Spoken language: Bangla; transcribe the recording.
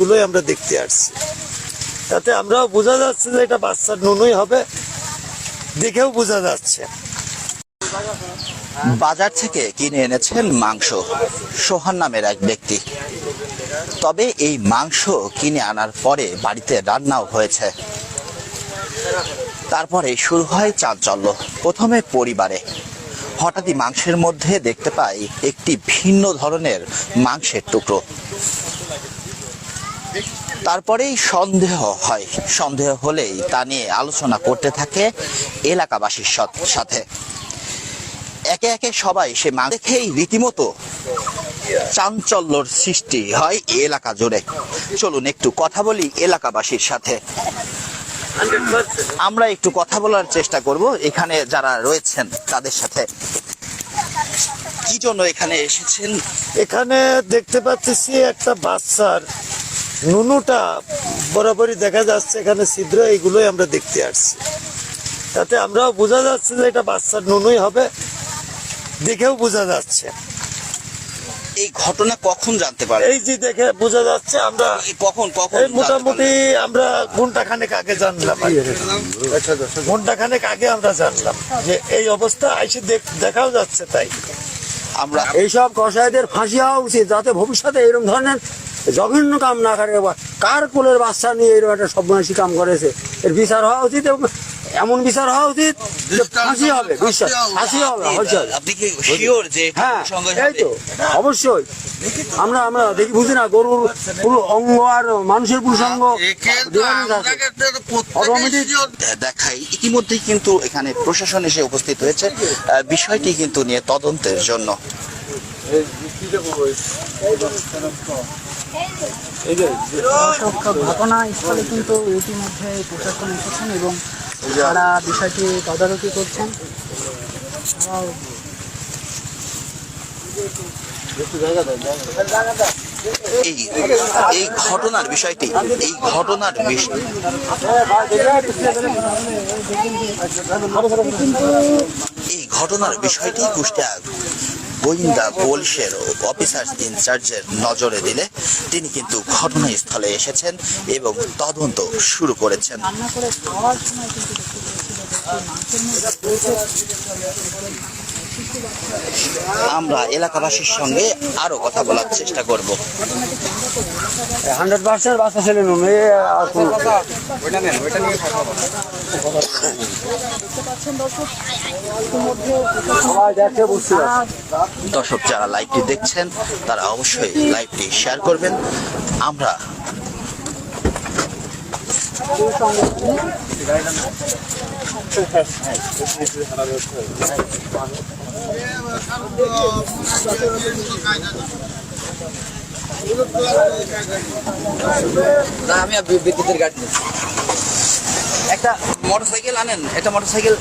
গুলোই আমরা দেখতে আসছি। তাতে আমরাও বোঝা যাচ্ছে যে এটা বাচ্চার নুনুই হবে, দেখেও বোঝা যাচ্ছে। বাজার থেকে কিনে এনেছেন মাংস। সোহান নামের এক ব্যক্তি। তবে এই মাংস কিনে আনার পরে বাড়িতে রান্নাও হয়েছে। তারপরে শুরু হয় চাঞ্চল্য। প্রথমে পরিবারে। হঠাৎই মাংসের মধ্যে দেখতে পাই একটি ভিন্ন ধরনের মাংসের টুকরো। তারপরেই সন্দেহ হয়। সন্দেহ হলেই তা নিয়ে আলোচনা করতে থাকে এলাকাবাসীর সাথে। একে একে সবাই সে মাছ দেখেই রীতিমতো চাঞ্চল্যর সৃষ্টি হয় এলাকা জুড়ে। চলুন একটু কথা বলি এলাকাবাসীর সাথে। আমরা একটু কথা বলার চেষ্টা করব এখানে যারা রয়েছেন তাদের সাথে। কি জন্য এখানে এসেছেন? এখানে দেখতে পাচ্ছি একটা বাচ্চার নুনুটা বরাবরই দেখা যাচ্ছে এখানে ছিদ্র এইগুলোই আমরা দেখতে আসছি। তাতে আমরাও বোঝা যাচ্ছে যে এটা বাচ্চার নুনুই হবে দেখেও বোঝা যাচ্ছে। এই ঘটনা কখন জানতে পারেন এই যে দেখে বোঝা যাচ্ছে আমরা কখন কখন মোটামুটি আমরা ঘণ্টা খানেক আগে জানলাম ঘণ্টা খানেক আগে আমরা জানলাম যে এই অবস্থা আইসে দেখ- দেখাও যাচ্ছে তাই। আমরা এইসব কষাইদের ফাঁসি হওয়া উচিত যাতে ভবিষ্যতে এরকম ধরনের জঘন্য কাম না করে কার কোলের বাচ্চা নিয়ে এরকম একটা সর্বনাশী কাম করেছে? এর বিচার হওয়া উচিত এবং এমন বিচার হওয়া উচিত ফাঁসি হবে বিশ্বাস ফাঁসি হবে। হ্যাঁ এই তো অবশ্যই। আমরা আমরা দেখি বুঝি না গরুর পুরো অঙ্গ আর মানুষের আছে অটোমেটিক দেখাই। ইতিমধ্যেই কিন্তু এখানে প্রশাসন এসে উপস্থিত হয়েছে। বিষয়টি কিন্তু নিয়ে তদন্তের জন্য সব ঘটনাস্থলে কিন্তু ইতিমধ্যে প্রশাসন এসেছেন এবং তারা বিষয়টি তদারকি করছেন। এই এই ঘটনার বিষয়টি এই ঘটনার বিষ- এই ঘটনার বিষয়টি কুষ্টিয়া গোয়েন্দা পুলিশের অফিসার ইনচার্জের নজরে দিলে তিনি কিন্তু ঘটনাস্থলে এসেছেন এবং তদন্ত শুরু করেছেন। আমরা এলাকাবাসীর সঙ্গে আরও কথা বলার চেষ্টা করব। হান্ড্রেড পার্সেন্ট ছেলে আর দর্শক যারা লাইভটি দেখছেন তারা অবশ্যই লাইভটি শেয়ার করবেন। আমরা আমি বিদ্যুতের গাড়ি একটা মোটরসাইকেল আনেন একটা মোটরসাইকেল